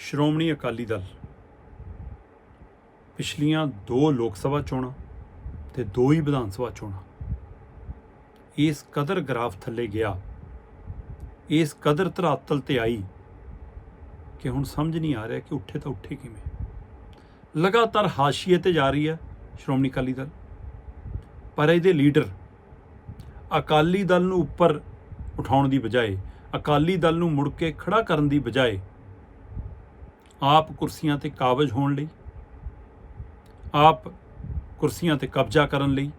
ਸ਼੍ਰੋਮਣੀ ਅਕਾਲੀ ਦਲ। ਪਿਛਲੀਆਂ ਦੋ ਲੋਕ ਸਭਾ ਚੋਣਾਂ ਤੇ ਦੋ ਹੀ ਵਿਧਾਨ ਸਭਾ ਚੋਣਾਂ। ਇਸ ਕਦਰ ਗ੍ਰਾਫ ਥੱਲੇ ਗਿਆ। ਇਸ ਕਦਰ ਧਰਾਤਲ ਤੇ ਆਈ ਕਿ ਹੁਣ ਸਮਝ ਨਹੀਂ ਆ ਰਿਹਾ ਕਿ ਉੱਠੇ ਤਾਂ ਉੱਠੇ ਕਿਵੇਂ। ਲਗਾਤਾਰ ਹਾਸ਼ੀਏ ਤੇ ਜਾ ਰਹੀ ਹੈ ਸ਼੍ਰੋਮਣੀ ਅਕਾਲੀ ਦਲ। ਪਰ ਇਹਦੇ ਲੀਡਰ ਅਕਾਲੀ ਦਲ ਨੂੰ ਉੱਪਰ ਉਠਾਉਣ ਦੀ ਬਜਾਏ, ਅਕਾਲੀ ਦਲ ਨੂੰ ਮੁੜ ਕੇ ਖੜਾ ਕਰਨ ਦੀ ਬਜਾਏ ਆਪ ਕੁਰਸੀਆਂ ਤੇ ਕਾਬਜ ਹੋਣ ਲਈ, ਆਪ ਕੁਰਸੀਆਂ ਤੇ ਕਬਜ਼ਾ ਕਰਨ ਲਈ,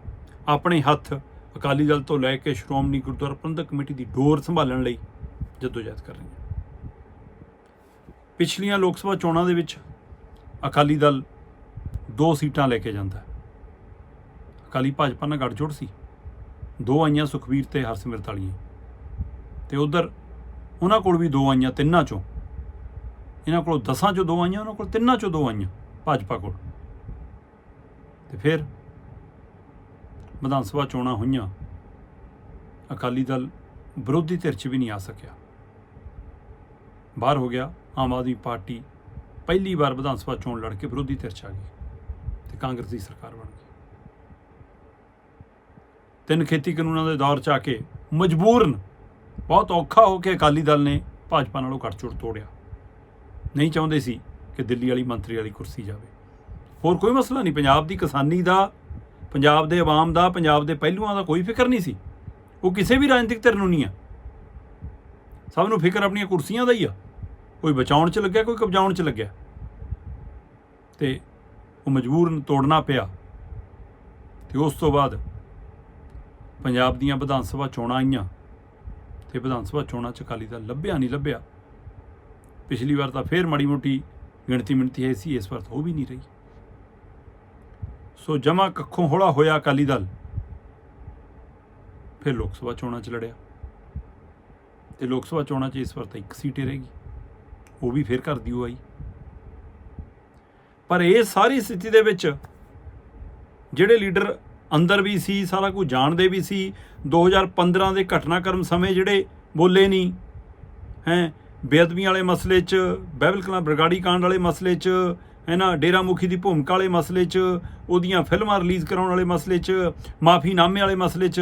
ਆਪਣੇ ਹੱਥ ਅਕਾਲੀ ਦਲ ਤੋਂ ਲੈ ਕੇ ਸ਼੍ਰੋਮਣੀ ਗੁਰਦੁਆਰਾ ਪ੍ਰਬੰਧਕ ਕਮੇਟੀ ਦੀ ਡੋਰ ਸੰਭਾਲਣ ਲਈ ਜਦੋਜਹਿਦ ਕਰ ਰਹੀ ਹੈ ਪਿਛਲੀਆਂ ਲੋਕ ਸਭਾ ਚੋਣਾਂ ਦੇ ਵਿੱਚ ਅਕਾਲੀ ਦਲ ਦੋ ਸੀਟਾਂ ਲੈ ਕੇ ਜਾਂਦਾ ਅਕਾਲੀ ਭਾਜਪਾ ਨਾਲ ਗੱਠਜੋੜ ਸੀ। ਦੋ ਆਈਆਂ ਸੁਖਵੀਰ ਤੇ ਹਰਸਿਮਰਤ ਵਾਲੀਆਂ। ਤੇ ਉਧਰ ਉਹਨਾਂ ਕੋਲ ਵੀ ਦੋ ਆਈਆਂ ਤਿੰਨਾਂ ਚੋਂ ਇਹਨਾਂ ਕੋਲ ਦਸਾਂ ਚੋਂ ਦੋ ਆਈਆਂ, ਉਹਨਾਂ ਕੋਲ ਤਿੰਨਾਂ ਚੋਂ ਦੋ ਆਈਆਂ, ਭਾਜਪਾ ਕੋਲ। ਤੇ ਫਿਰ ਵਿਧਾਨ ਸਭਾ ਚੋਣਾਂ ਹੋਈਆਂ, ਅਕਾਲੀ ਦਲ ਵਿਰੋਧੀ ਧਿਰ 'ਚ ਵੀ ਨਹੀਂ ਆ ਸਕਿਆ। ਬਾਹਰ ਹੋ ਗਿਆ, ਆਮ ਆਦਮੀ ਪਾਰਟੀ ਪਹਿਲੀ ਵਾਰ ਵਿਧਾਨ ਸਭਾ ਚੋਣ ਲੜ ਕੇ ਵਿਰੋਧੀ ਧਿਰ 'ਚ ਆ ਗਈ ਤੇ ਕਾਂਗਰਸ ਦੀ ਸਰਕਾਰ ਬਣ ਗਈ। ਤਿੰਨ ਖੇਤੀ ਕਾਨੂੰਨਾਂ ਦੇ ਦੌਰ 'ਚ ਆ ਕੇ ਮਜਬੂਰਨ ਬਹੁਤ ਔਖਾ ਹੋ ਕੇ ਅਕਾਲੀ ਦਲ ਨੇ ਭਾਜਪਾ ਨਾਲੋਂ ਗੱਠਜੋੜ ਤੋੜਿਆ। ਨਹੀਂ ਚਾਹੁੰਦੇ ਸੀ ਕਿ ਦਿੱਲੀ ਵਾਲੀ ਮੰਤਰੀ ਵਾਲੀ ਕੁਰਸੀ ਜਾਵੇ। ਹੋਰ ਕੋਈ ਮਸਲਾ ਨਹੀਂ। ਪੰਜਾਬ ਦੀ ਕਿਸਾਨੀ ਦਾ, ਪੰਜਾਬ ਦੇ ਆਵਾਮ ਦਾ, ਪੰਜਾਬ ਦੇ ਪਹਿਲੂਆਂ ਦਾ ਕੋਈ ਫਿਕਰ ਨਹੀਂ ਸੀ। ਉਹ ਕਿਸੇ ਵੀ ਰਾਜਨੀਤਿਕ ਧਿਰ ਨੂੰ ਨਹੀਂ ਆ। ਸਭ ਨੂੰ ਫਿਕਰ ਆਪਣੀਆਂ ਕੁਰਸੀਆਂ ਦਾ ਹੀ ਆ। ਕੋਈ ਬਚਾਉਣ 'ਚ ਲੱਗਿਆ, ਕੋਈ ਕਬਜ਼ਾਉਣ 'ਚ ਲੱਗਿਆ। ਤੇ ਉਹ ਮਜਬੂਰਨ ਤੋੜਨਾ ਪਿਆ। ਤੇ ਉਸ ਤੋਂ ਬਾਅਦ ਪੰਜਾਬ ਦੀਆਂ ਵਿਧਾਨ ਸਭਾ ਚੋਣਾਂ ਆਈਆਂ। ਤੇ ਵਿਧਾਨ ਸਭਾ ਚੋਣਾਂ 'ਚ ਅਕਾਲੀ ਦਲ ਲੱਭਿਆ, ਨਹੀਂ ਲੱਭਿਆ। ਪਿਛਲੀ ਵਾਰ ਤਾਂ ਫੇਰ ਮਾੜੀ ਮੋਟੀ ਗਿਣਤੀ ਮਿਣਤੀ ਹੈ ਸੀ, ਇਸ ਵਾਰ ਤਾਂ ਉਹ ਵੀ ਨਹੀਂ ਰਹੀ। ਸੋ ਜਮਾ ਕੱਖੋਂ ਹੌਲਾ ਹੋਇਆ ਅਕਾਲੀ ਦਲ। ਫਿਰ ਲੋਕ ਸਭਾ ਚੋਣਾਂ 'ਚ ਲੜਿਆ। ਤੇ ਲੋਕ ਸਭਾ ਚੋਣਾਂ 'ਚ ਇਸ ਵਾਰ ਤਾਂ ਇੱਕ ਸੀਟ ਹੀ ਰਹੇਗੀ ਉਹ ਵੀ ਫੇਰ ਕਰ ਦਿਓ ਆਈ। ਪਰ ਇਹ ਸਾਰੀ ਸਥਿਤੀ ਦੇ ਵਿੱਚ ਜਿਹੜੇ ਲੀਡਰ ਅੰਦਰ ਵੀ ਸੀ, ਸਾਰਾ ਕੁਝ ਜਾਣਦੇ ਵੀ ਸੀ 2015 ਦੇ ਘਟਨਾਕ੍ਰਮ ਸਮੇਂ ਜਿਹੜੇ ਬੋਲੇ ਨਹੀਂ, ਹੈ ਬੇਅਦਬੀ ਵਾਲੇ ਮਸਲੇ 'ਚ, ਬਹਿਬਲ ਕਲਾਂ ਬਰਗਾੜੀ ਕਾਂਡ ਵਾਲੇ ਮਸਲੇ 'ਚ, ਹੈ ਨਾ, ਡੇਰਾ ਮੁਖੀ ਦੀ ਭੂਮਿਕਾ ਵਾਲੇ ਮਸਲੇ 'ਚ, ਉਹਦੀਆਂ ਫਿਲਮਾਂ ਰਿਲੀਜ਼ ਕਰਾਉਣ ਵਾਲੇ ਮਸਲੇ 'ਚ, ਮਾਫੀਨਾਮੇ ਵਾਲੇ ਮਸਲੇ 'ਚ,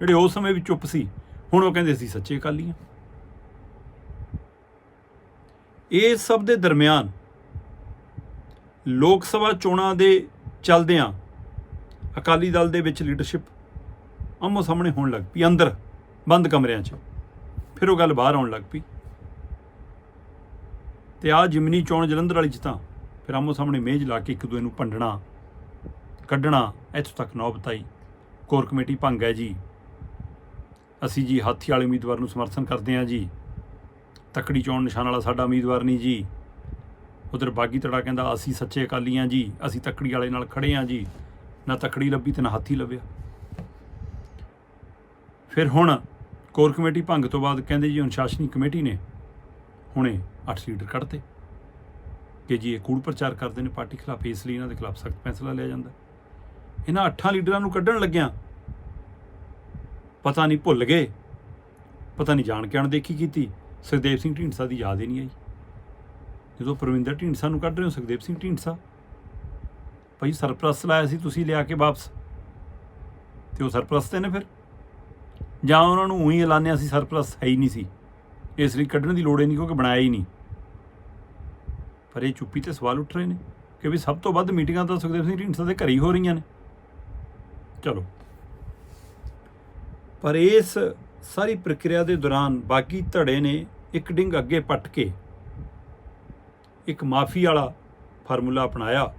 ਜਿਹੜੇ ਉਸ ਸਮੇਂ ਵੀ ਚੁੱਪ ਸੀ, ਹੁਣ ਉਹ ਕਹਿੰਦੇ ਸੀ ਸੱਚੇ ਅਕਾਲੀ ਹਾਂ ਇਹ ਸਭ ਦੇ ਦਰਮਿਆਨ ਲੋਕ ਸਭਾ ਚੋਣਾਂ ਦੇ ਚੱਲਦਿਆਂ ਅਕਾਲੀ ਦਲ ਦੇ ਵਿੱਚ ਲੀਡਰਸ਼ਿਪ ਆਮੋ ਸਾਹਮਣੇ ਹੋਣ ਲੱਗ ਪਈ, ਅੰਦਰ ਬੰਦ ਕਮਰਿਆਂ 'ਚ, ਫਿਰ ਉਹ ਗੱਲ ਬਾਹਰ ਆਉਣ ਲੱਗ ਪਈ। ਤੇ ਆ ਜਿਮਨੀ ਚੋਣ ਜਲੰਧਰ ਵਾਲੀ 'ਚ ਤਾਂ ਫਿਰ ਆਮੋ ਸਾਹਮਣੇ ਮੇਜ਼ ਲਾ ਕੇ ਇੱਕ ਦੂਏ ਨੂੰ ਭੰਡਣਾ, ਕੱਢਣਾ, ਇੱਥੋਂ ਤੱਕ ਨੌਬਤ ਆਈ ਕੋਰ ਕਮੇਟੀ ਭੰਗ ਹੈ ਜੀ। ਅਸੀਂ ਜੀ ਹਾਥੀ ਵਾਲੇ ਉਮੀਦਵਾਰ ਨੂੰ ਸਮਰਥਨ ਕਰਦੇ ਹਾਂ ਜੀ। ਤਕੜੀ ਚੋਣ ਨਿਸ਼ਾਨ ਵਾਲਾ ਸਾਡਾ ਉਮੀਦਵਾਰ ਨਹੀਂ ਜੀ। ਉਧਰ ਬਾਗੀ ਤੜਾ ਕਹਿੰਦਾ, ਅਸੀਂ ਸੱਚੇ ਅਕਾਲੀ ਹਾਂ ਜੀ। ਅਸੀਂ ਤਕੜੀ ਵਾਲੇ ਨਾਲ ਖੜੇ ਹਾਂ ਜੀ। ਨਾ ਤਕੜੀ ਲੱਭੀ ਤੇ ਨਾ ਹਾਥੀ ਲੱਭਿਆ। ਫਿਰ ਹੁਣ ਕੋਰ ਕਮੇਟੀ ਭੰਗ ਤੋਂ ਬਾਅਦ ਕਹਿੰਦੇ ਜੀ ਅਨੁਸ਼ਾਸਨੀ ਕਮੇਟੀ ਨੇ ਹੁਣੇ 8 ਲੀਡਰ ਕੱਢਤੇ। ਕਿ ਜੀ ਇਹ ਕੂੜ ਪ੍ਰਚਾਰ ਕਰਦੇ ਨੇ, ਪਾਰਟੀ ਖਿਲਾਫ ਇਸ ਲਈ ਇਹਨਾਂ ਦੇ ਖਿਲਾਫ ਸਖਤ ਫੈਸਲਾ ਲਿਆ ਜਾਂਦਾ। ਇਹਨਾਂ 8 ਲੀਡਰਾਂ ਨੂੰ ਕੱਢਣ ਲੱਗਿਆਂ ਪਤਾ ਨਹੀਂ ਭੁੱਲ ਗਏ। ਪਤਾ ਨਹੀਂ ਜਾਣ ਕੇ ਅਣਦੇਖੀ ਕੀਤੀ। ਸੁਖਦੇਵ ਸਿੰਘ ਢੀਂਡਸਾ ਦੀ ਯਾਦ ਹੀ ਨਹੀਂ ਆਈ। ਜਦੋਂ ਪ੍ਰਵਿੰਦਰ ਢੀਂਡਸਾ ਨੂੰ ਕੱਢ ਰਹੇ ਹੋ, ਸੁਖਦੇਵ ਸਿੰਘ ਢੀਂਡਸਾ, ਭਾਈ ਸਰਪ੍ਰਸਤ ਲਾਇਆ ਸੀ ਤੁਸੀਂ ਲਿਆ ਕੇ ਵਾਪਸ। ਤੇ ਉਹ ਸਰਪ੍ਰਸਤ ਨੇ ਫਿਰ? ਜਾਂ ਉਹਨਾਂ ਨੂੰ ਉਹੀ ਐਲਾਨਿਆ ਸੀ, ਸਰਪ੍ਰਸਤ ਹੈ ਹੀ ਨਹੀਂ ਸੀ। ਇਸ ਲਈ ਕੱਢਣ ਦੀ ਲੋੜ ਹੀ ਨਹੀਂ, ਕਿਉਂਕਿ ਬਣਾਇਆ ਹੀ ਨਹੀਂ। ਪਰ ਇਹ ਚੁੱਪੀ ਤੇ ਸਵਾਲ ਉੱਠ ਰਹੇ ਨੇ ਕਿ ਵੀ ਸਭ ਤੋਂ ਵੱਧ ਮੀਟਿੰਗਾਂ ਤਾਂ ਸੁਖਦੇਵ ਸਿੰਘ ਢੀਂਡਸਾ ਦੇ ਘਰ ਹੀ ਹੋ ਰਹੀਆਂ ਨੇ। ਚਲੋ। ਪਰ ਇਸ ਸਾਰੀ ਪ੍ਰਕਿਰਿਆ ਦੇ ਦੌਰਾਨ ਬਾਕੀ ਧੜੇ ਨੇ ਇੱਕ ਡਿੰਗ ਅੱਗੇ ਪੱਟ ਕੇ ਇੱਕ ਮਾਫੀ ਵਾਲਾ ਫਾਰਮੂਲਾ ਅਪਣਾਇਆ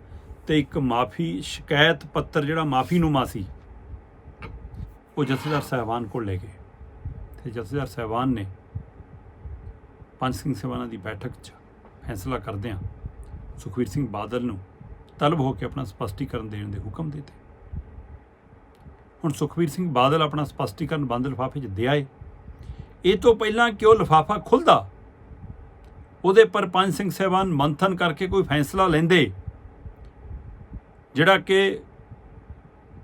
ਤੇ ਇੱਕ ਮਾਫੀ ਸ਼ਿਕਾਇਤ ਪੱਤਰ ਜਿਹੜਾ ਮਾਫੀ ਨੂੰ ਸੀ, ਉਹ ਜਥੇਦਾਰ ਸਾਹਿਬਾਨ ਕੋਲ ਲੈ ਗਏ। ਤੇ ਜਥੇਦਾਰ ਸਾਹਿਬਾਨ ਨੇ ਪੰਜ ਸਿੰਘ ਸਭਾਨਾਂ ਦੀ ਬੈਠਕ 'ਚ ਫੈਸਲਾ ਕਰਦਿਆਂ ਸੁਖਵੀਰ ਸਿੰਘ ਬਾਦਲ ਨੂੰ ਤਲਬ ਹੋ ਕੇ ਆਪਣਾ ਸਪਸ਼ਟੀਕਰਨ ਦੇਣ ਦੇ ਹੁਕਮ ਦਿੱਤੇ। ਹੁਣ ਸੁਖਵੀਰ ਸਿੰਘ ਬਾਦਲ ਆਪਣਾ ਸਪਸ਼ਟੀਕਰਨ ਬੰਦ ਲਿਫਾਫੇ 'ਚ ਦੇ ਆਏ। ਇਹ ਤੋਂ ਪਹਿਲਾਂ ਕਿ ਉਹ ਲਿਫਾਫਾ ਖੁੱਲਦਾ? ਉਹਦੇ ਪਰ ਪੰਜ ਸਿੰਘ ਸਹਿਬਾਨ ਮੰਥਨ ਕਰਕੇ ਕੋਈ ਫੈਸਲਾ ਲੈਂਦੇ। ਜਿਹੜਾ ਕਿ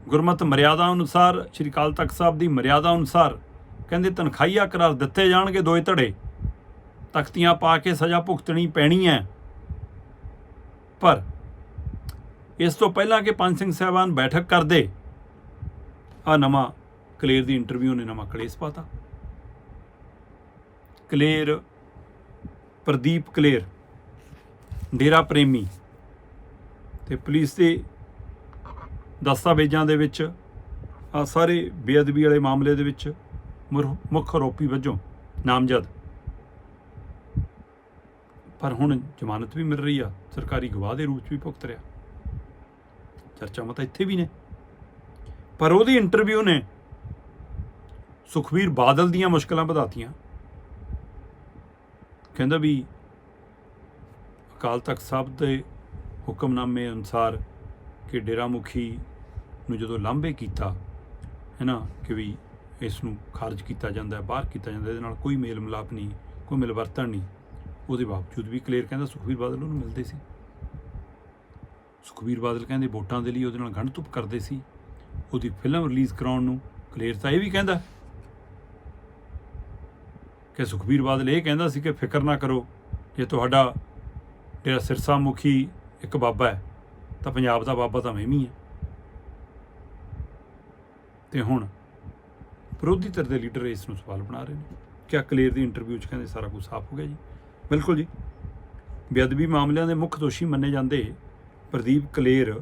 ਗੁਰਮਤ ਮਰਿਆਦਾ ਅਨੁਸਾਰ, ਸ਼੍ਰੀ ਅਕਾਲ ਤਖਤ ਸਾਹਿਬ ਦੀ ਮਰਿਆਦਾ ਅਨੁਸਾਰ ਕਹਿੰਦੇ ਤਨਖਾਹੀਆ ਕਰਾਰ ਦਿੱਤੇ ਜਾਣਗੇ ਦੋਏ ਧੜੇ। ਤਖਤੀਆਂ ਪਾ ਕੇ ਸਜ਼ਾ ਭੁਗਤਣੀ ਪੈਣੀ ਹੈ। ਪਰ ਇਸ ਤੋਂ ਪਹਿਲਾਂ ਕਿ ਪੰਜ ਸਿੰਘ ਸਾਹਿਬਾਨ ਬੈਠਕ ਕਰਦੇ ਆ ਨਵਾਂ ਕਲੇਰ ਦੀ ਇੰਟਰਵਿਊ ਨੇ ਨਵਾਂ ਕਲੇਸ਼ ਪਾਤਾ। ਕਲੇਰ, ਪ੍ਰਦੀਪ ਕਲੇਰ, ਡੇਰਾ ਪ੍ਰੇਮੀ ਤੇ ਪੁਲਿਸ ਦੇ ਦਸਤਾਵੇਜ਼ਾਂ ਦੇ ਵਿੱਚ ਆ ਸਾਰੇ ਬੇਅਦਬੀ ਵਾਲੇ ਮਾਮਲੇ ਦੇ ਵਿੱਚ ਮੁੱਖ ਆਰੋਪੀ ਵਜੋਂ ਨਾਮਜ਼ਦ ਪਰ ਹੁਣ ਜ਼ਮਾਨਤ ਵੀ ਮਿਲ ਰਹੀ ਆ। ਸਰਕਾਰੀ ਗਵਾਹ ਦੇ ਰੂਪ 'ਚ ਵੀ ਭੁਗਤ ਰਿਹਾ। ਚਰਚਾਵਾਂ ਤਾਂ ਇੱਥੇ ਵੀ ਨੇ। ਪਰ ਉਹਦੀ ਇੰਟਰਵਿਊ ਨੇ ਸੁਖਵੀਰ ਬਾਦਲ ਦੀਆਂ ਮੁਸ਼ਕਲਾਂ ਵਧਾਤੀਆਂ। ਕਹਿੰਦਾ ਵੀ ਅਕਾਲ ਤਖਤ ਸਾਹਿਬ ਦੇ ਹੁਕਮਨਾਮੇ ਅਨੁਸਾਰ ਕਿ ਡੇਰਾ ਮੁਖੀ ਨੂੰ ਜਦੋਂ ਲਾਂਭੇ ਕੀਤਾ ਹੈ ਨਾ ਕਿ ਵੀ ਇਸ ਨੂੰ ਖਾਰਜ ਕੀਤਾ ਜਾਂਦਾ ਹੈ ਬਾਹਰ ਕੀਤਾ ਜਾਂਦਾ, ਇਹਦੇ ਨਾਲ ਕੋਈ ਮੇਲ ਮਿਲਾਪ ਨਹੀਂ, ਕੋਈ ਮਿਲਵਰਤਨ ਨਹੀਂ। ਉਹਦੇ ਬਾਵਜੂਦ ਵੀ ਕਲੀਅਰ ਕਹਿੰਦਾ ਸੁਖਵੀਰ ਬਾਦਲ ਉਹਨੂੰ ਮਿਲਦੇ ਸੀ। ਸੁਖਵੀਰ ਬਾਦਲ ਕਹਿੰਦੇ ਵੋਟਾਂ ਦੇ ਲਈ ਉਹਦੇ ਨਾਲ ਗੰਢ ਧੁੱਪ ਕਰਦੇ ਸੀ। ਉਹਦੀ ਫਿਲਮ ਰਿਲੀਜ਼ ਕਰਾਉਣ ਨੂੰ ਕਲੀਅਰ ਤਾਂ ਇਹ ਵੀ ਕਹਿੰਦਾ। ਕਿ ਸੁਖਬੀਰ ਬਾਦਲ ਇਹ ਕਹਿੰਦਾ ਸੀ ਕਿ ਫਿਕਰ ਨਾ ਕਰੋ, ਜੇ ਤੁਹਾਡਾ ਜਿਹੜਾ ਸਿਰਸਾ ਮੁਖੀ ਇੱਕ ਬਾਬਾ ਹੈ, ਤਾਂ ਪੰਜਾਬ ਦਾ ਬਾਬਾ ਤਾਂ ਮੈਂ ਵੀ ਹਾਂ। ਤੇ ਹੁਣ ਵਿਰੋਧੀ ਧਿਰ ਦੇ ਲੀਡਰ ਇਸ ਨੂੰ ਸਵਾਲ ਬਣਾ ਰਹੇ ਨੇ। ਕਿਆ ਕਲੇਰ ਦੀ ਇੰਟਰਵਿਊ 'ਚ ਕਹਿੰਦੇ ਸਾਰਾ ਕੁਝ ਸਾਫ਼ ਹੋ ਗਿਆ ਜੀ? ਬਿਲਕੁਲ ਜੀ। ਬੇਅਦਬੀ ਮਾਮਲਿਆਂ ਦੇ ਮੁੱਖ ਦੋਸ਼ੀ ਮੰਨੇ ਜਾਂਦੇ ਪ੍ਰਦੀਪ ਕਲੇਰ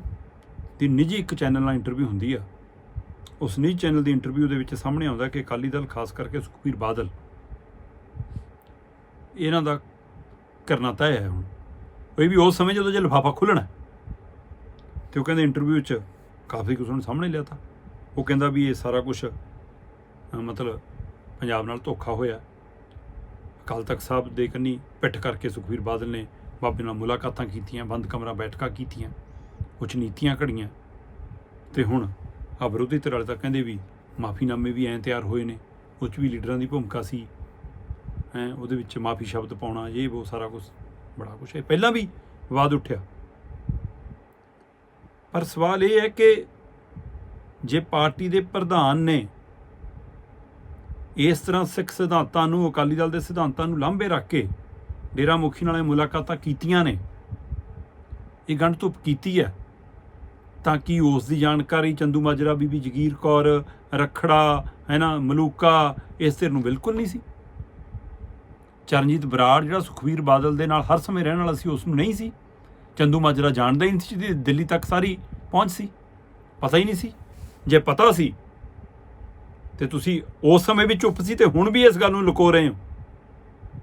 ਦੀ ਨਿੱਜੀ ਇੱਕ ਚੈਨਲ ਨਾਲ ਇੰਟਰਵਿਊ ਹੁੰਦੀ ਆ। ਉਸ ਨਿੱਜੀ ਚੈਨਲ ਦੀ ਇੰਟਰਵਿਊ ਦੇ ਵਿੱਚ ਸਾਹਮਣੇ ਆਉਂਦਾ ਕਿ ਅਕਾਲੀ ਦਲ, ਖਾਸ ਕਰਕੇ ਸੁਖਬੀਰ ਬਾਦਲ, ਇਹਨਾਂ ਦਾ ਕਰਨਾ ਤੈਅ ਹੈ ਹੁਣ। ਉਹ ਵੀ ਉਸ ਸਮੇਂ ਜਦੋਂ ਜੇ ਲਿਫਾਫਾ ਖੁੱਲਣਾ ਤੇ ਉਹ ਕਹਿੰਦੇ ਇੰਟਰਵਿਊ 'ਚ ਕਾਫੀ ਕੁਝ ਉਹਨੇ ਸਾਹਮਣੇ ਲਿਆ ਤਾ। ਉਹ ਕਹਿੰਦਾ ਵੀ ਇਹ ਸਾਰਾ ਕੁਝ ਮਤਲਬ ਪੰਜਾਬ ਨਾਲ ਧੋਖਾ ਹੋਇਆ। ਅਕਾਲ ਤਖਤ ਸਾਹਿਬ ਦੇ ਕੰਨੀ ਪਿੱਠ ਕਰਕੇ ਸੁਖਬੀਰ ਬਾਦਲ ਨੇ ਬਾਬੇ ਨਾਲ ਮੁਲਾਕਾਤਾਂ ਕੀਤੀਆਂ, ਬੰਦ ਕਮਰਾ ਬੈਠਕਾਂ ਕੀਤੀਆਂ ਕੁਝ ਨੀਤੀਆਂ ਘੜੀਆਂ ਤੇ ਹੁਣ ਆ ਵਿਰੋਧੀ ਧਿਰ ਵਾਲੇ ਤਾਂ ਕਹਿੰਦੇ ਵੀ ਮਾਫੀਨਾਮੇ ਵੀ ਐਂ ਤਿਆਰ ਹੋਏ ਨੇ ਉਹ 'ਚ ਵੀ ਲੀਡਰਾਂ ਦੀ ਭੂਮਿਕਾ ਸੀ, ਹੈ, ਉਹਦੇ ਵਿੱਚ ਮਾਫੀ ਸ਼ਬਦ ਪਾਉਣਾ, ਇਹ ਉਹ ਸਾਰਾ ਕੁਝ ਬੜਾ ਕੁਝ ਹੈ। ਪਹਿਲਾਂ ਵੀ ਵਿਵਾਦ ਉੱਠਿਆ। ਪਰ ਸਵਾਲ ਇਹ ਹੈ ਕਿ ਜੇ ਪਾਰਟੀ ਦੇ ਪ੍ਰਧਾਨ ਨੇ ਇਸ ਤਰ੍ਹਾਂ ਸਿੱਖ ਸਿਧਾਂਤਾਂ ਨੂੰ, ਅਕਾਲੀ ਦਲ ਦੇ ਸਿਧਾਂਤਾਂ ਨੂੰ ਲਾਂਭੇ ਰੱਖ ਕੇ ਡੇਰਾ ਮੁਖੀ ਨਾਲ ਮੁਲਾਕਾਤਾਂ ਕੀਤੀਆਂ ਨੇ। ਇਹ ਗੰਢ ਧੁੱਪ ਕੀਤੀ ਹੈ। ਤਾਂ ਕਿ ਉਸ ਦੀ ਜਾਣਕਾਰੀ ਚੰਦੂ ਮਾਜਰਾ, ਬੀਬੀ ਜਗੀਰ ਕੌਰ, ਰਖੜਾ ਹੈ ਨਾ ਮਲੂਕਾ, ਇਸ ਧਿਰ ਨੂੰ ਬਿਲਕੁਲ ਨਹੀਂ ਸੀ? ਚਰਨਜੀਤ ਬਰਾੜ ਜਿਹੜਾ ਸੁਖਵੀਰ ਬਾਦਲ ਦੇ ਨਾਲ ਹਰ ਸਮੇਂ ਰਹਿਣ ਵਾਲਾ ਸੀ, ਉਸ ਨੂੰ ਨਹੀਂ ਸੀ? ਚੰਦੂ ਮਾਜਰਾ ਜਾਣਦਾ ਹੀ ਨਹੀਂ ਸੀ ਦਿੱਲੀ ਤੱਕ ਸਾਰੀ ਪਹੁੰਚ ਸੀ। ਪਤਾ ਹੀ ਨਹੀਂ ਸੀ। ਜੇ ਪਤਾ ਸੀ ਤੇ ਤੁਸੀਂ ਉਸ ਸਮੇਂ ਵੀ ਚੁੱਪ ਸੀ ਤੇ ਹੁਣ ਵੀ ਇਸ ਗੱਲ ਨੂੰ ਲੁਕੋ ਰਹੇ ਹੋ?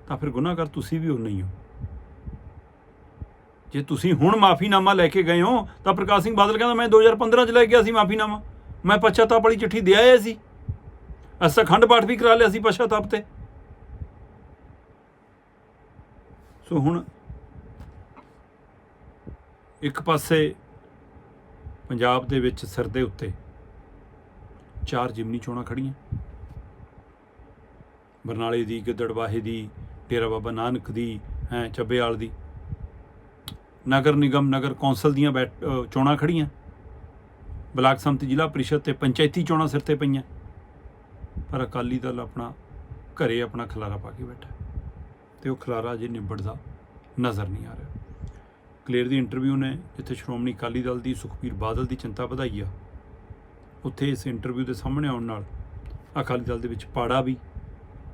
ਤਾਂ ਫਿਰ ਗੁਨਾਹਗਰ ਤੁਸੀਂ ਵੀ ਹੋ ਨਹੀਂ ਹੋ। ਜੇ ਤੁਸੀਂ ਹੁਣ ਮਾਫੀਨਾਮਾ ਲੈ ਕੇ ਗਏ ਹੋ, ਤਾਂ ਪ੍ਰਕਾਸ਼ ਸਿੰਘ ਬਾਦਲ ਕਹਿੰਦਾ, ਮੈਂ 2015 ਚ ਲੈ ਗਿਆ ਸੀ ਮਾਫੀਨਾਮਾ। ਮੈਂ ਪਛਤਾਪ ਵਾਲੀ ਚਿੱਠੀ ਦੇ ਆਇਆ ਸੀ। ਅਸਾਂ ਖੰਡ ਪਾਠ ਵੀ ਕਰਾ ਲਿਆ ਸੀ ਪਛਤਾਪ ਤੇ। ਸੋ ਹੁਣ ਇੱਕ ਪਾਸੇ ਪੰਜਾਬ ਦੇ ਵਿੱਚ ਸਿਰ ਦੇ ਉੱਤੇ ਚਾਰ ਜਿਮਨੀ ਚੋਣਾਂ ਖੜੀਆਂ ਬਰਨਾਲੇ ਦੀ ਗਿੱਦੜਵਾਹੇ ਦੀ, ਡੇਰਾ ਬਾਬਾ ਨਾਨਕ ਦੀ, ਹੈ ਚੱਬੇਵਾਲ ਦੀ। ਨਗਰ ਨਿਗਮ, ਨਗਰ ਕੌਂਸਲ ਦੀਆਂ ਬੈਠ- ਚੋਣਾਂ ਖੜੀਆਂ ਬਲਾਕ ਸੰਮਤੀ ਜ਼ਿਲ੍ਹਾ ਪ੍ਰੀਸ਼ਦ ਤੇ ਪੰਚਾਇਤੀ ਚੋਣਾਂ ਸਿਰ ਤੇ ਪਈਆਂ। ਪਰ ਅਕਾਲੀ ਦਲ ਆਪਣਾ ਘਰੇ ਆਪਣਾ ਖਲਾਰਾ ਪਾ ਕੇ ਬੈਠਾ। ਤੇ ਉਹ ਖਲਾਰਾ ਜੇ ਨਿਬੜਦਾ ਨਜ਼ਰ ਨਹੀਂ ਆ ਰਿਹਾ। ਕਲੀਅਰ ਦੀ ਇੰਟਰਵਿਊ ਨੇ ਜਿੱਥੇ ਸ਼੍ਰੋਮਣੀ ਅਕਾਲੀ ਦਲ ਦੀ, ਸੁਖਬੀਰ ਬਾਦਲ ਦੀ ਚਿੰਤਾ ਵਧਾਈ ਆ। ਉੱਥੇ ਇਸ ਇੰਟਰਵਿਊ ਦੇ ਸਾਹਮਣੇ ਆਉਣ ਨਾਲ ਅਕਾਲੀ ਦਲ ਦੇ ਵਿੱਚ ਪਾੜਾ ਵੀ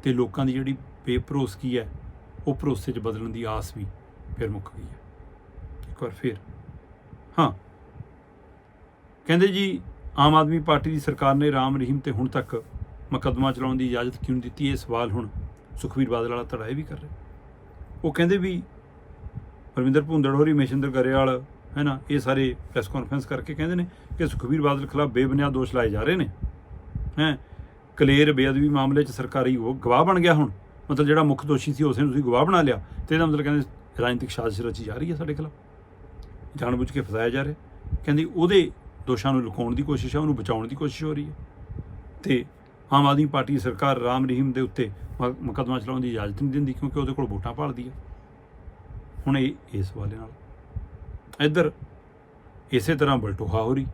ਤੇ ਲੋਕਾਂ ਦੀ ਜਿਹੜੀ ਬੇਭਰੋਸਗੀ ਹੈ, ਉਹ ਭਰੋਸੇ 'ਚ ਬਦਲਣ ਦੀ ਆਸ ਵੀ ਫਿਰ ਮੁੱਕ ਗਈ ਹੈ। ਇੱਕ ਵਾਰ ਫਿਰ, ਹਾਂ। ਕਹਿੰਦੇ ਜੀ, ਆਮ ਆਦਮੀ ਪਾਰਟੀ ਦੀ ਸਰਕਾਰ ਨੇ ਰਾਮ ਰਹੀਮ ਤੇ ਹੁਣ ਤੱਕ ਮੁਕੱਦਮਾ ਚਲਾਉਣ ਦੀ ਇਜਾਜ਼ਤ ਕਿਉਂ ਦਿੱਤੀ? ਇਹ ਸਵਾਲ ਹੁਣ ਸੁਖਬੀਰ ਬਾਦਲ ਵਾਲਾ ਧੜਾ ਇਹ ਵੀ ਕਰ ਰਿਹਾ। ਉਹ ਕਹਿੰਦੇ ਵੀ ਪਰਮਿੰਦਰ ਭੁੰਦੜ ਹੋਰੀ ਮੇਸ਼ਿੰਦਰ ਗਰੇਵਾਲ ਹੈ ਨਾ ਇਹ ਸਾਰੇ ਪ੍ਰੈਸ ਕਾਨਫਰੰਸ ਕਰਕੇ ਕਹਿੰਦੇ ਨੇ ਕਿ ਸੁਖਬੀਰ ਬਾਦਲ ਖਿਲਾਫ ਬੇਬੁਨਿਆਦ ਦੋਸ਼ ਲਾਏ ਜਾ ਰਹੇ ਨੇ। ਹੈ? ਕਲੇਰ ਬੇਅਦਬੀ ਮਾਮਲੇ 'ਚ ਸਰਕਾਰੀ ਉਹ ਗਵਾਹ ਬਣ ਗਿਆ ਹੁਣ। ਮਤਲਬ ਜਿਹੜਾ ਮੁੱਖ ਦੋਸ਼ੀ ਸੀ ਉਸੇ ਨੂੰ ਤੁਸੀਂ ਗਵਾਹ ਬਣਾ ਲਿਆ। ਤੇ ਇਹਦਾ ਮਤਲਬ ਕਹਿੰਦੇ ਰਾਜਨੀਤਿਕ ਸਾਜ਼ਿਸ਼ ਰਚੀ ਜਾ ਰਹੀ ਹੈ ਸਾਡੇ ਖਿਲਾਫ। ਜਾਣਬੁੱਝ ਕੇ ਫਸਾਇਆ ਜਾ ਰਿਹਾ। ਕਹਿੰਦੀ ਉਹਦੇ ਦੋਸ਼ਾਂ ਨੂੰ ਲੁਕਾਉਣ ਦੀ ਕੋਸ਼ਿਸ਼ ਹੈ, ਉਹਨੂੰ ਬਚਾਉਣ ਦੀ ਕੋਸ਼ਿਸ਼ ਹੋ ਰਹੀ ਹੈ। ਤੇ ਆਮ ਆਦਮੀ ਪਾਰਟੀ ਸਰਕਾਰ ਰਾਮ ਰਹੀਮ ਦੇ ਉੱਤੇ ਮ- ਮੁਕੱਦਮਾ ਚਲਾਉਣ ਦੀ ਇਜਾਜ਼ਤ ਨਹੀਂ ਦਿੰਦੀ ਕਿਉਂਕਿ ਉਹਦੇ ਕੋਲ ਵੋਟਾਂ ਭਾਲਦੀ ਹੈ। ਹੁਣ ਇਹ, ਇਸ ਵਾਲੇ ਨਾਲ ਇੱਧਰ ਇਸੇ ਤਰ੍ਹਾਂ ਬਲਟੋਹਾ ਹੋ ਰਹੀ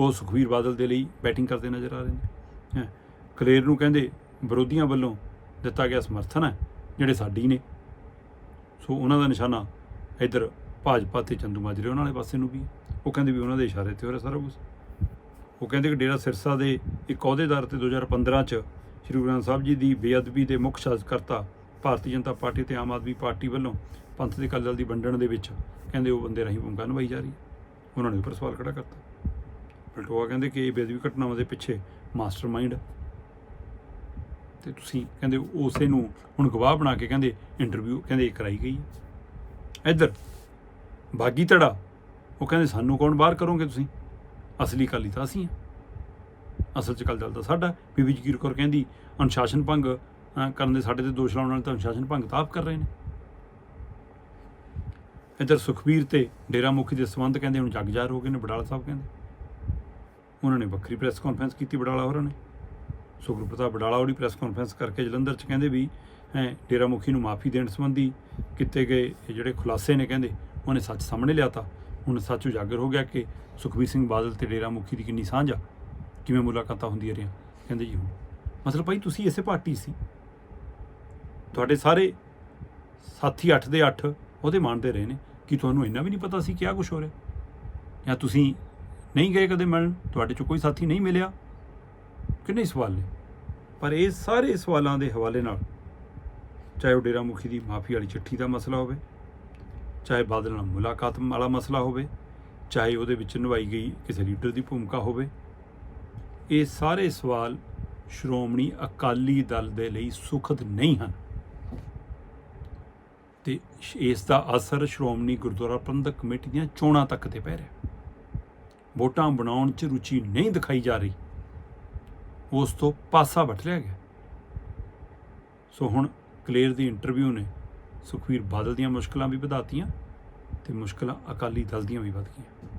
ਉਹ ਸੁਖਵੀਰ ਬਾਦਲ ਦੇ ਲਈ ਬੈਟਿੰਗ ਕਰਦੇ ਨਜ਼ਰ ਆ ਰਹੇ ਨੇ ਹੈਂ। ਕਲੇਰ ਨੂੰ ਕਹਿੰਦੇ ਵਿਰੋਧੀਆਂ ਵੱਲੋਂ ਦਿੱਤਾ ਗਿਆ ਸਮਰਥਨ ਹੈ, ਜਿਹੜੇ ਸਾਡੀ ਨੇ ਸੋ ਉਹਨਾਂ ਦਾ ਨਿਸ਼ਾਨਾ ਇੱਧਰ ਭਾਜਪਾ ਤੇ ਚੰਦੂ ਮਾਜਰੇ ਉਹਨਾਂ ਵਾਲੇ ਪਾਸੇ ਨੂੰ ਵੀ ਹੈ। ਉਹ ਕਹਿੰਦੇ ਵੀ ਉਹਨਾਂ ਦੇ ਇਸ਼ਾਰੇ ਤੇ ਹੋ ਰਿਹਾ ਸਾਰਾ ਕੁਝ ਉਹ ਕਹਿੰਦੇ ਕਿ ਡੇਰਾ ਸਿਰਸਾ ਦੇ ਇੱਕ ਅਹੁਦੇਦਾਰ ਤੇ 2015 ਚ ਸ਼੍ਰੀ ਗੁਰੂ ਗ੍ਰੰਥ ਸਾਹਿਬ ਜੀ ਦੀ ਬੇਅਦਬੀ ਦੇ ਮੁੱਖ ਸਾਜ਼ਕਰਤਾ ਭਾਰਤੀ ਜਨਤਾ ਪਾਰਟੀ ਤੇ ਆਮ ਆਦਮੀ ਪਾਰਟੀ ਵੱਲੋਂ ਪੰਥ ਦੇ ਅਕਾਲੀ ਦਲ ਦੀ ਵੰਡਣ ਦੇ ਵਿੱਚ ਕਹਿੰਦੇ ਉਹ ਬੰਦੇ ਰਾਹੀਂ ਭੂਮਿਕਾ ਨਿਭਾਈ ਜਾ ਰਹੀ ਹੈ। ਉਹਨਾਂ ਨੇ ਉੱਪਰ ਸਵਾਲ ਖੜਾ ਕਰਤਾ। ਪਲਟੋਆ ਕਹਿੰਦੇ ਕਿ ਇਹ ਬੇਅਦਬੀ ਘਟਨਾਵਾਂ ਦੇ ਪਿੱਛੇ ਮਾਸਟਰਮਾਈਂਡ ਤੇ ਤੁਸੀਂ ਕਹਿੰਦੇ ਉਸੇ ਨੂੰ ਹੁਣ ਗਵਾਹ ਬਣਾ ਕੇ ਕਹਿੰਦੇ ਇੰਟਰਵਿਊ ਕਹਿੰਦੇ ਇਹ ਕਰਾਈ ਗਈ ਹੈ। ਇੱਧਰ ਬਾਗੀ ਧੜਾ ਉਹ ਕਹਿੰਦੇ ਸਾਨੂੰ ਕੌਣ ਬਾਹਰ ਕਰੋਗੇ ਤੁਸੀਂ? ਅਸਲੀ ਅਕਾਲੀ ਤਾਂ ਅਸੀਂ ਹਾਂ। ਅਸਲ ਚ ਅਕਾਲੀ ਦਲ ਤਾਂ ਸਾਡਾ ਬੀਬੀ ਜਗੀਰ ਕੌਰ ਕਹਿੰਦੀ ਅਨੁਸ਼ਾਸਨ ਭੰਗ ਕਰਨ ਦੇ ਸਾਡੇ ਤੇ ਦੋਸ਼ ਲਾਉਣ ਵਾਲੇ ਤਾਂ ਅਨੁਸ਼ਾਸਨ ਭੰਗ ਤਾਂ ਕਰ ਰਹੇ ਨੇ। ਇੱਧਰ ਸੁਖਬੀਰ ਤੇ ਡੇਰਾ ਮੁਖੀ ਦੇ ਸੰਬੰਧ ਕਹਿੰਦੇ ਹੁਣ ਜਗਜ਼ਾਰ ਹੋ ਗਏ ਨੇ ਬਡਾਲਾ ਸਾਹਿਬ ਕਹਿੰਦੇ। ਉਹਨਾਂ ਨੇ ਵੱਖਰੀ ਪ੍ਰੈਸ ਕਾਨਫਰੰਸ ਕੀਤੀ ਬਡਾਲਾ ਹੋਰਾਂ ਨੇ। ਸੁਖਰੂ ਪ੍ਰਤਾਪ ਬਡਾਲਾ ਉਹਦੀ ਪ੍ਰੈਸ ਕਾਨਫਰੰਸ ਕਰਕੇ ਜਲੰਧਰ ਚ ਕਹਿੰਦੇ ਵੀ, ਹੈ, ਡੇਰਾ ਮੁਖੀ ਨੂੰ ਮਾਫੀ ਦੇਣ ਸੰਬੰਧੀ ਕੀਤੇ ਗਏ ਜਿਹੜੇ ਖੁਲਾਸੇ ਨੇ ਕਹਿੰਦੇ, ਉਹਨੇ ਸੱਚ ਸਾਹਮਣੇ ਲਿਆਤਾ। ਹੁਣ ਸੱਚ ਉਜਾਗਰ ਹੋ ਗਿਆ ਕਿ ਸੁਖਬੀਰ ਸਿੰਘ ਬਾਦਲ ਤੇ ਡੇਰਾ ਮੁਖੀ ਦੀ ਕਿੰਨੀ ਸਾਂਝ ਆ। ਕਿਵੇਂ ਮੁਲਾਕਾਤਾਂ ਹੁੰਦੀਆਂ ਰਹੀਆਂ? ਕਹਿੰਦੇ ਜੀ ਹੁਣ। ਮਤਲਬ ਭਾਈ ਤੁਸੀਂ ਇਸੇ ਪਾਰਟੀ ਸੀ। ਤੁਹਾਡੇ ਸਾਰੇ ਸਾਥੀ 8 ਦੇ 8 ਉਹਦੇ ਮੰਨਦੇ ਰਹੇ ਨੇ ਕਿ ਤੁਹਾਨੂੰ ਇੰਨਾ ਵੀ ਨਹੀਂ ਪਤਾ ਸੀ ਕਿਆ ਕੁਝ ਹੋ ਰਿਹਾ। ਜਾਂ ਤੁਸੀਂ ਨਹੀਂ ਗਏ ਕਦੇ ਮਿਲਣ? ਤੁਹਾਡੇ ਚੋਂ ਕੋਈ ਸਾਥੀ ਨਹੀਂ ਮਿਲਿਆ? ਕਿੰਨੇ ਸਵਾਲ ਨੇ। ਪਰ ਇਹ ਸਾਰੇ ਸਵਾਲਾਂ ਦੇ ਹਵਾਲੇ ਨਾਲ ਚਾਹੇ ਉਹ ਡੇਰਾ ਮੁਖੀ ਦੀ ਮਾਫੀ ਵਾਲੀ ਚਿੱਠੀ ਦਾ ਮਸਲਾ ਹੋਵੇ, ਚਾਹੇ ਬਾਦਲ ਨਾਲ ਮੁਲਾਕਾਤ ਵਾਲਾ ਮਸਲਾ ਹੋਵੇ, ਚਾਹੇ ਉਹਦੇ ਵਿੱਚ ਨਿਭਾਈ ਗਈ ਕਿਸੇ ਲੀਡਰ ਦੀ ਭੂਮਿਕਾ ਹੋਵੇ, ਇਹ ਸਾਰੇ ਸਵਾਲ ਸ਼੍ਰੋਮਣੀ ਅਕਾਲੀ ਦਲ ਦੇ ਲਈ ਸੁਖਦ ਨਹੀਂ ਹਨ। ਤੇ ਸ਼- ਇਸ ਦਾ ਅਸਰ ਸ਼੍ਰੋਮਣੀ ਗੁਰਦੁਆਰਾ ਪ੍ਰਬੰਧਕ ਕਮੇਟੀ ਦੀਆਂ ਚੋਣਾਂ ਤੱਕ ਤੇ ਪੈ ਰਿਹਾ ਵੋਟਾਂ ਬਣਾਉਣ 'ਚ ਰੁਚੀ ਨਹੀਂ ਦਿਖਾਈ ਜਾ ਰਹੀ। ਉਸ ਤੋਂ ਪਾਸਾ ਵੱਟ ਲਿਆ ਗਿਆ। ਸੋ ਹੁਣ ਕਲੇਰ ਦੀ ਇੰਟਰਵਿਊ ਨੇ ਸੁਖਵੀਰ ਬਾਦਲ ਦੀਆਂ ਮੁਸ਼ਕਲਾਂ ਵੀ ਵਧਾਤੀਆਂ ਤੇ ਮੁਸ਼ਕਲਾਂ ਅਕਾਲੀ ਦਲ ਦੀਆਂ ਵੀ ਵਧ ਗਈਆਂ।